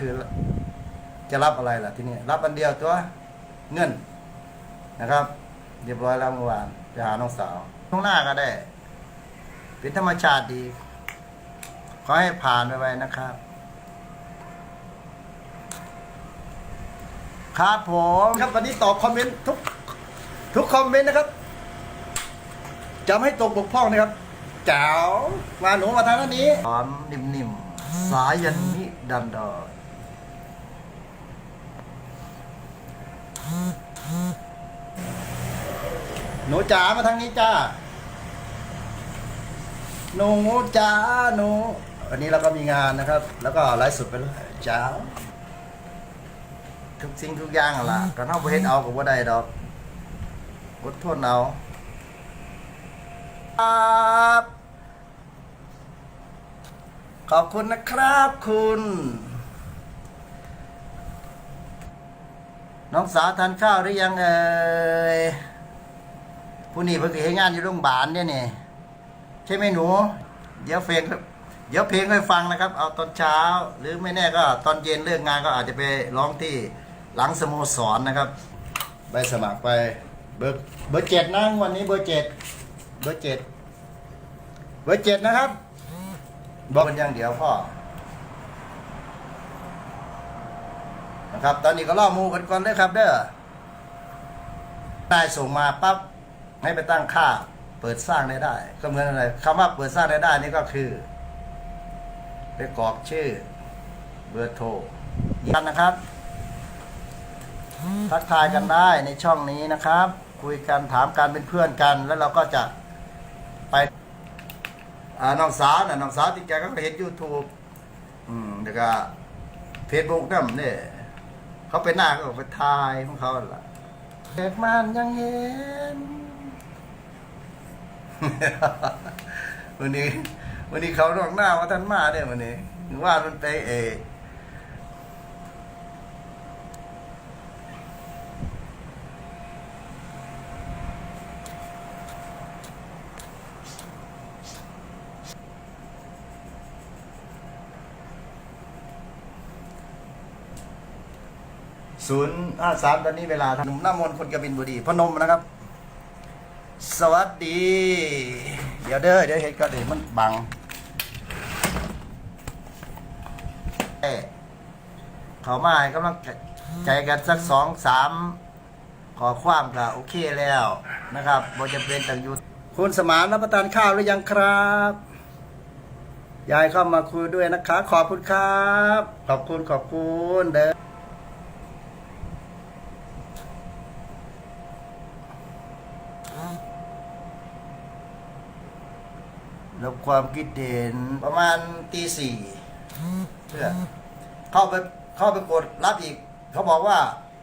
คือ จะรับอะไรล่ะที่นี่รับอันเดียวตัวเงินนะครับ เรียบร้อยแล้วเมื่อวานไปหาน้องสาวข้างหน้าก็ได้ เป็นธรรมชาติดี ขอให้ผ่านไปไว้นะครับ ครับผมครับวันนี้ตอบคอมเมนต์ทุก ทุกคอมเมนต์นะครับจะไม่ให้ตกบกพร่องนะครับแจ๋วมาหนูมาทางด้านนี้หอมนิ่มๆ สายันนิดันดอร์ หนูจ๋ามาทางนี้จ้าหนูจ๋าหนูวันนี้เราก็มีงานนะครับ แล้วก็ไลฟ์สดไปเลยจ้าทุกสิ่งทุกอย่างอะล่ะก็เอาไปเฮ็ดเอากับว่าได้ดอกอดทนเอาครับขอบคุณนะครับคุณ น้องสาวทานข้าวหรือยังเอ่ย ผู้นี้เพิ่งเห็นงานอยู่โรงพยาบาลเนี่ยนี่ใช่ไหมหนู เดี๋ยวเพลงเดี๋ยวเพลงให้ฟังนะครับ เอาตอนเช้า หรือไม่แน่ก็ตอนเย็นเลิกงานก็อาจจะไปร้องที่หลังสโมสรนะครับใบสมัครไปเบอร์เบอร์เจ็ดนะวันนี้เบอร์เจ็ดเบอร์เจ็ดเบอร์เจ็ดนะครับ บอกเป็นอย่างเดียวพ่อนะครับ ตอนนี้ก็ล่อมูกันก่อนเลยครับ เด้อได้ส่งมาปั๊บ ให้ไปตั้งค่าเปิดสร้างได้ได้ ก็เหมือนอะไรคำว่าเปิดสร้างได้ได้นี่ก็คือ ไปกรอกชื่อ เบอร์โทรกันนะครับ ทักทายกันได้ในช่องนี้นะครับ คุยกันถามกันเป็นเพื่อนกัน แล้วเราก็จะไปอ่าน้องสาวน่ะน้องสาวที่แกก็เห็น YouTube อืมแล้วก็เฟซบุ๊กนั่นเนี่ยเขาไปหน้าก็ไปทายของเขาล่ะเด็กมันยังเห็น วันนี้ วันนี้เขาลอกหน้าว่าท่านมาเนี่ยวันนี้ว่ามันไปเอศูนย์ห้าสามตอนนี้เวลาหนุ่มหน้ามนต์คนกบินบุรีพนมนะครับ สวัสดี เดี๋ยวเด้อเดี๋ยวเห็นก็เดี๋ยวมันบังเอ้เขามาให้กำลังใจกันสักสองสามขอความก็โอเคแล้วนะครับบ่จะเป็นต่างอยู่คุณสมานรับประทานข้าวหรือยังครับ ยายเข้ามาคุยด้วยนะคะ ขอบคุณครับ ขอบคุณขอบคุณเด้อ ล้วความคิดเห็นประมาณตีสี่เพื่อเข้าไปเข้าไปกดรับอีก เขาบอกว่า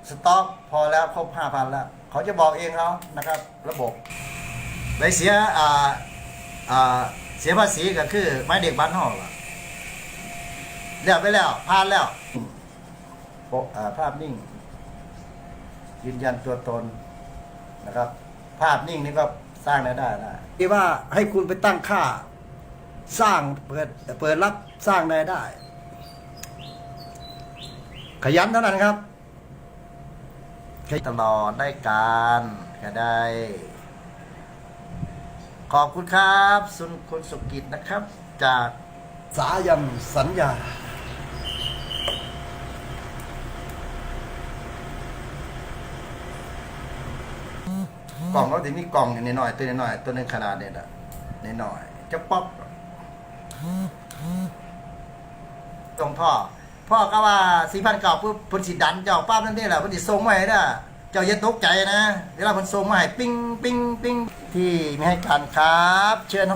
สต็อกพอแล้วครบห้าพันแล้ว เขาจะบอกเองเขานะครับ ระบบไปเสียอ่าอ่าเสียภาษีก็คือไม้เด็กบ้านห้องล่ะเรียบไปแล้วผ่านแล้วโปะภาพนิ่ง ยืนยันตัวตนนะครับ ภาพนิ่งนี่ก็สร้างได้ได้นะที่ว่าให้คุณไปตั้งค่า สร้างเปิดเปิดรับสร้างรายได้ ขยันเท่านั้นครับตลอดได้การก็ได้ ขอบคุณครับสุนคุณสุกิจนะครับ จากสายันสัญญากล่องก็จะมีกล่องอยู่ในหน่อยๆตัวน้อยๆตัวหนึงขนาดเนี่ยนะในหน่อยๆจะป๊อป ตรงพ่อ พ่อก็ว่าสี่พันเก่าปุ๊บเพนสิดันเจ้าป้านั่นนี่แหละเพนสิส่งมาให้นะเจ้าอย่าตกใจนะ เวลาเพนส่งมาให้ปิ้งปิ้งปิ้งที่ไม่ให้การครับ เชิญ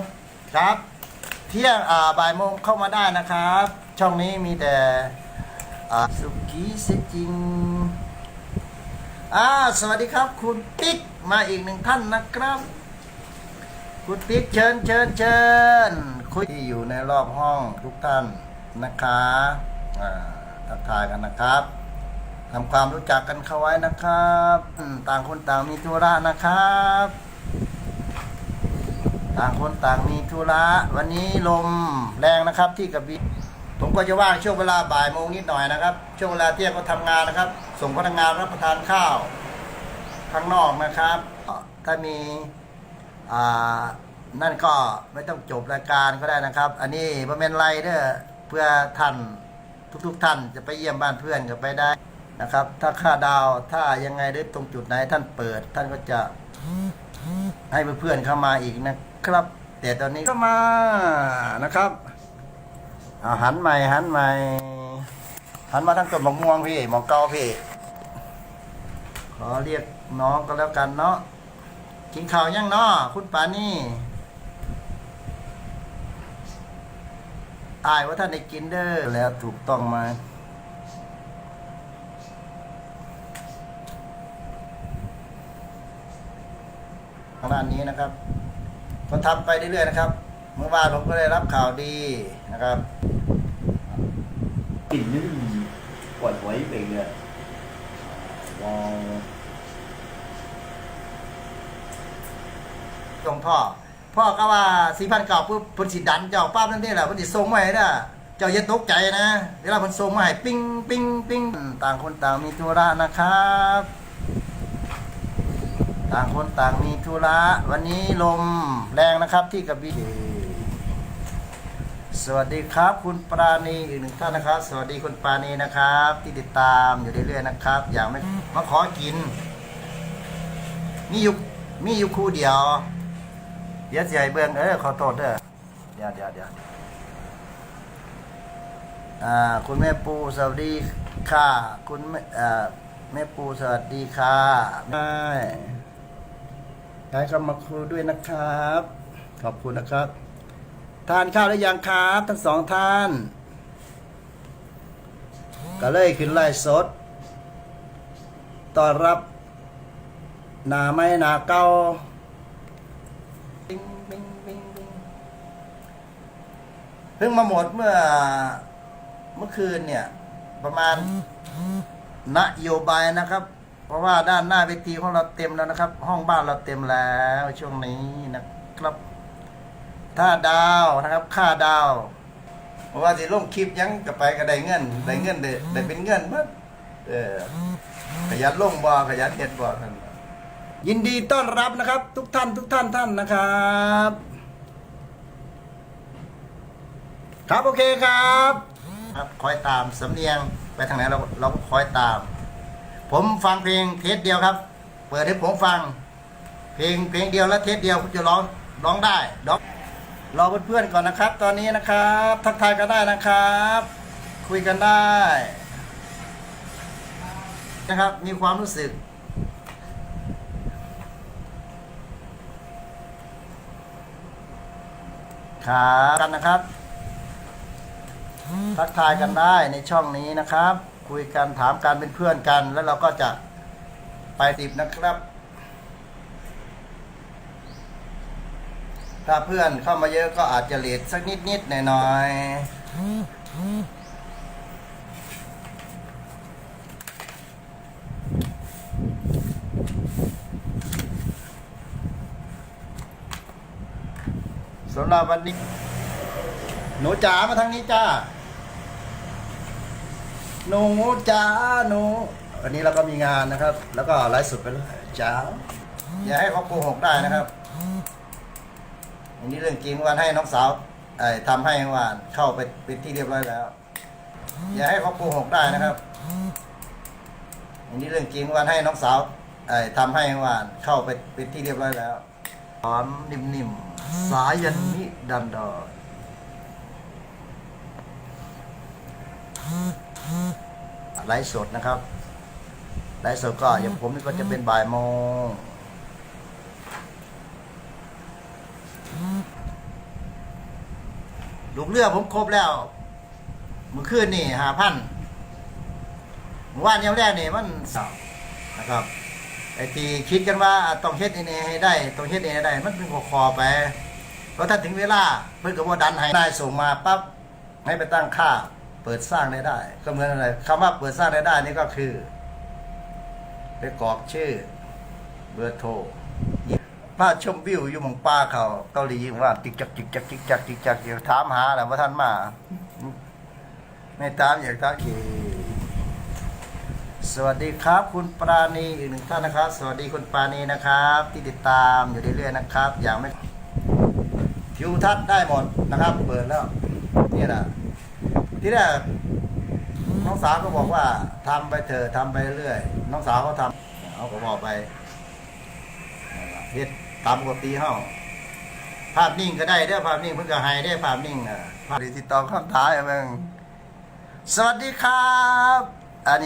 ครับ เที่ยงอ่าบ่ายโมงเข้ามาได้นะครับ ช่องนี้มีแต่อ่าสุกี้เสจริงอ่าสวัสดีครับ คุณปิ๊กมาอีกหนึ่งท่านนะครับ คุณปิ๊กเชิญเชิญเชิญคุยที่อยู่ในรอบห้องทุกท่านนะคะอ่าทักทายกันนะครับทำความรู้จักกันเข้าไว้นะครับ ต่างคนต่างมีธุระนะครับ ต่างคนต่างมีธุระ วันนี้ลมแรงนะครับที่กระบี่ผมก็จะว่างช่วงเวลาบ่ายโมงนิดหน่อยนะครับ ช่วงเวลาเที่ยงก็ทำงานนะครับ ส่งพนักงานรับประทานข้าวข้างนอกนะครับ ถ้ามี นั่นก็ไม่ต้องจบรายการก็ได้นะครับ อันนี้บ่เป็นไรเด้อเพื่อท่านทุกๆท่านจะไปเยี่ยมบ้านเพื่อนก็ไปได้นะครับ ถ้าค่าดาวถ้ายังไงหรือตรงจุดไหนท่านเปิด ท่านก็จะให้เพื่อนๆเข้ามาอีกนะครับ แต่ตอนนี้ก็มานะครับอาหันใหม่หันใหม่หันมาทางต้นมะม่วงพี่หมองเกาพี่ขอเรียกน้องก็แล้วกันเนาะ กินข้าวยังเนาะคุณปานี่อายว่าท่านได้กินเด้อแล้วถูกต้องไหมาทางด้านนี้นะครับก็ทำไปเรื่อยๆนะครับ เมื่อวานผมก็ได้รับข่าวดีนะครับกลิ่นนี่มันปวดหัวอีกเลยว้าว ตรงพ่อ พ่อก็ว่าสี่พันเก่าปุ๊บเพิ่นสิดันเจ้าป้าบนั่นนี่แหละเพิ่นสิส่งมาให้เด้อเจ้าอย่าตกใจนะ เวลาเพิ่นส่งมาให้ปิ้งปิ้งปิ้งต่างคนต่างมีธุระนะครับ ต่างคนต่างมีธุระวันนี้ลมแรงนะครับที่กระบี่สวัสดีครับ คุณปราณีอีกหนึ่งท่านนะครับ สวัสดีคุณปราณีนะครับ ที่ติดตามอยู่เรื่อยๆนะครับ อยากไม่มาขอกิน มีอยู่มีอยู่คู่เดียว เดี๋ยวสิให้เบิ่งเออขอโทษเด้อเดี๋ยวเดี๋ยวเดี๋ยวอ่าคุณแม่ปูสวัสดีค่ะ คุณแม่อ่าแม่ปูสวัสดีค่ะได้ได้เข้ามาคุยด้วยนะครับ ขอบคุณนะครับ ทานข้าวหรือยังครับ ทั้งสองท่าน ก็เลยขึ้นไล่สดต้อนรับ หนาไม่หนาเก้า เพิ่งมาหมดเมื่อเมื่อคืนเนี่ย ประมาณนโยบายนะครับ เพราะว่าด้านหน้าเวทีของเราเต็มแล้วนะครับ ห้องบ้านเราเต็มแล้วช่วงนี้นะครับ ถ้าดาวนะครับ ค่าดาวเพราะว่าสิลงคลิปยังก็ไปก็ได้เงินได้เงินได้ได้เป็นเงินมัดเออขยันลงบ่ขยันเฮ็ดบ่ท่านยินดีต้อนรับนะครับ ทุกท่านทุกท่านท่านนะครับ ครับโอเคครับครับคอยตามสำเนียงไปทางไหนเราเราก็คอยตาม ผมฟังเพลงเทสเดียวครับ เปิดให้ผมฟัง เพลงเพลงเดียวและเทสเดียวผมจะร้องร้องได้ดอกรอเพื่อนๆก่อนนะครับ ตอนนี้นะครับ ทักทายกันได้นะครับ คุยกันได้นะครับ มีความรู้สึกครับกันนะครับ ทักทายกันได้ในช่องนี้นะครับ คุยกันถามกันเป็นเพื่อนกัน แล้วเราก็จะไปติบนะครับ ถ้าเพื่อนเข้ามาเยอะก็อาจจะเลทสักนิดนิดๆหน่อยหน่อยๆสำหรับวันนี้ หนูจ๋ามาทางนี้จ้า หนูจ๋าหนูวันนี้เราก็มีงานนะครับ แล้วก็ไลฟ์สดไปเลยจ๋าอย่าให้เขาโกหกได้นะครับอันนี้เรื่องจริงวันให้น้องสาวไอ้ทำให้วานเข้าไปเป็นที่เรียบร้อยแล้ว อย่าให้เขาโกหกได้นะครับอันนี้เรื่องจริงวันให้น้องสาวไอ้ทำให้วานเข้าไปเป็นที่เรียบร้อยแล้วหอมนิ่มๆสายันนิดันดอน ไลฟ์สดนะครับไลฟ์สดก็อย่างผมนี่ก็จะเป็นบ่ายโมงลูกเรือผมครบแล้วเมื่อคืนนี่หาพันเมื่อวานเนี้ยแรกนี่มันสาวนะครับไอ้ที่คิดกันว่าต้องเฮ็ดเอให้ได้ต้องเฮ็ดเอให้ได้ มันเป็นคอๆไปเพราะถ้าถึงเวลาเพื่อนก็ว่าดันให้ได้ส่งมาปั๊บให้ไปตั้งค่า เปิดสร้างได้ได้ ก็เหมือนอะไรคำว่าเปิดสร้างได้ได้นี่ก็คือ ไปกรอกชื่อ เบอร์โทรป้าชมวิวอยู่หมองป้าเขาเกาหลีว่าจิกจักจิกจักจิกจักจิกจักอยู่ถามหาแหละว่าท่านมาไม่ตามอยากตามอีกสวัสดีครับ คุณปราณีอีกหนึ่งท่านนะครับ สวัสดีคุณปราณีนะครับ ที่ติดตามอยู่เรื่อยๆนะครับ อย่างไม่ทิวทัศน์ได้หมดนะครับ เปิดแล้วนี่แหละ ที่แรกน้องสาวก็บอกว่าทำไปเถอะทำไปเรื่อย น้องสาวเขาทำเขาก็บอกไปเฮ็ดตามปกตีเฮาภาพนิ่งก็ได้เด้อภาพนิ่งเพิ่นก็หายได้ภาพนิ่งอะภาพติดต่อคำท้ายมึงสวัสดีครับ อันนี้